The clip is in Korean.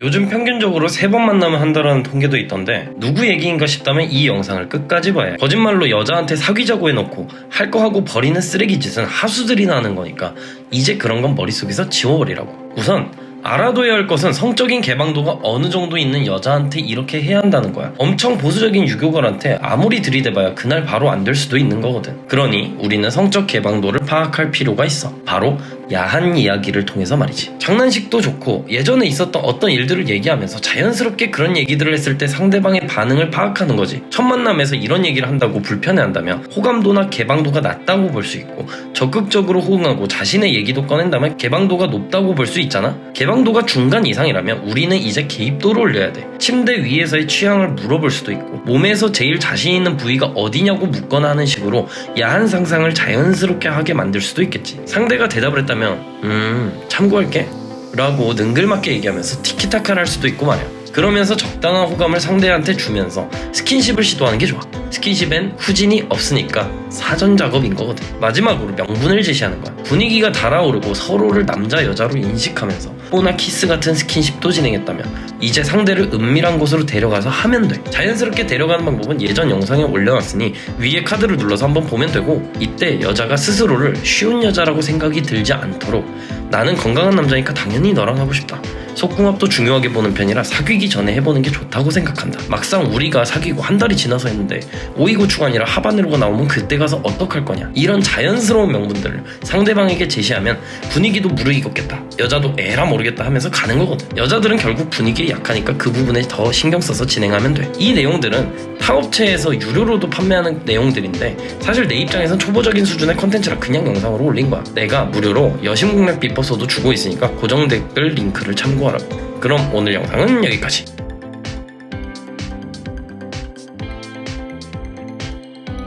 요즘 평균적으로 세번 만나면 한다라는 통계도 있던데 누구 얘기인가 싶다면 이 영상을 끝까지 봐야 해. 거짓말로 여자한테 사귀자고 해놓고 할 거 하고 버리는 쓰레기 짓은 하수들이나 하는 거니까 이제 그런 건 머릿속에서 지워버리라고. 우선 알아둬야 할 것은 성적인 개방도가 어느 정도 있는 여자한테 이렇게 해야 한다는 거야. 엄청 보수적인 유교걸한테 아무리 들이대봐야 그날 바로 안 될 수도 있는 거거든. 그러니 우리는 성적 개방도를 파악할 필요가 있어. 바로 야한 이야기를 통해서 말이지. 장난식도 좋고 예전에 있었던 어떤 일들을 얘기하면서 자연스럽게 그런 얘기들을 했을 때 상대방의 반응을 파악하는 거지. 첫 만남에서 이런 얘기를 한다고 불편해한다면 호감도나 개방도가 낮다고 볼 수 있고 적극적으로 호응하고 자신의 얘기도 꺼낸 다면 개방도가 높다고 볼 수 있잖아. 개 방도가 중간 이상이라면 우리는 이제 개입도를 올려야 돼. 침대 위에서의 취향을 물어볼 수도 있고 몸에서 제일 자신 있는 부위가 어디냐고 묻거나 하는 식으로 야한 상상을 자연스럽게 하게 만들 수도 있겠지. 상대가 대답을 했다면 음 참고할게 라고 능글맞게 얘기하면서 티키타카를 할 수도 있고 말이야. 그러면서 적당한 호감을 상대한테 주면서 스킨십을 시도하는 게 좋아. 스킨십엔 후진이 없으니까 사전 작업인 거거든. 마지막으로 명분을 제시하는 거야. 분위기가 달아오르고 서로를 남자 여자로 인식하면서 뽀나 키스 같은 스킨십도 진행했다면 이제 상대를 은밀한 곳으로 데려가서 하면 돼. 자연스럽게 데려가는 방법은 예전 영상에 올려놨으니 위에 카드를 눌러서 한번 보면 되고 이때 여자가 스스로를 쉬운 여자라고 생각이 들지 않도록 나는 건강한 남자니까 당연히 너랑 하고 싶다. 속궁합도 중요하게 보는 편이라 사귀기 전에 해보는 게 좋다고 생각한다. 막상 우리가 사귀고 한 달이 지나서 했는데 오이고추가 아니라 하바네로가 나오면 그때 가서 어떡할 거냐. 이런 자연스러운 명분들을 상대방에게 제시하면 분위기도 무르익었겠다. 여자도 에라 모르겠다 하면서 가는 거거든. 여자들은 결국 분위기에 약하니까 그 부분에 더 신경 써서 진행하면 돼. 이 내용들은 타 업체에서 유료로도 판매하는 내용들인데 사실 내 입장에선 초보적인 수준의 컨텐츠라 그냥 영상으로 올린 거야. 내가 무료로 여심공략 비법서도 주고 있으니까 고정 댓글 링크를 참고하라고. 그럼 오늘 영상은 여기까지.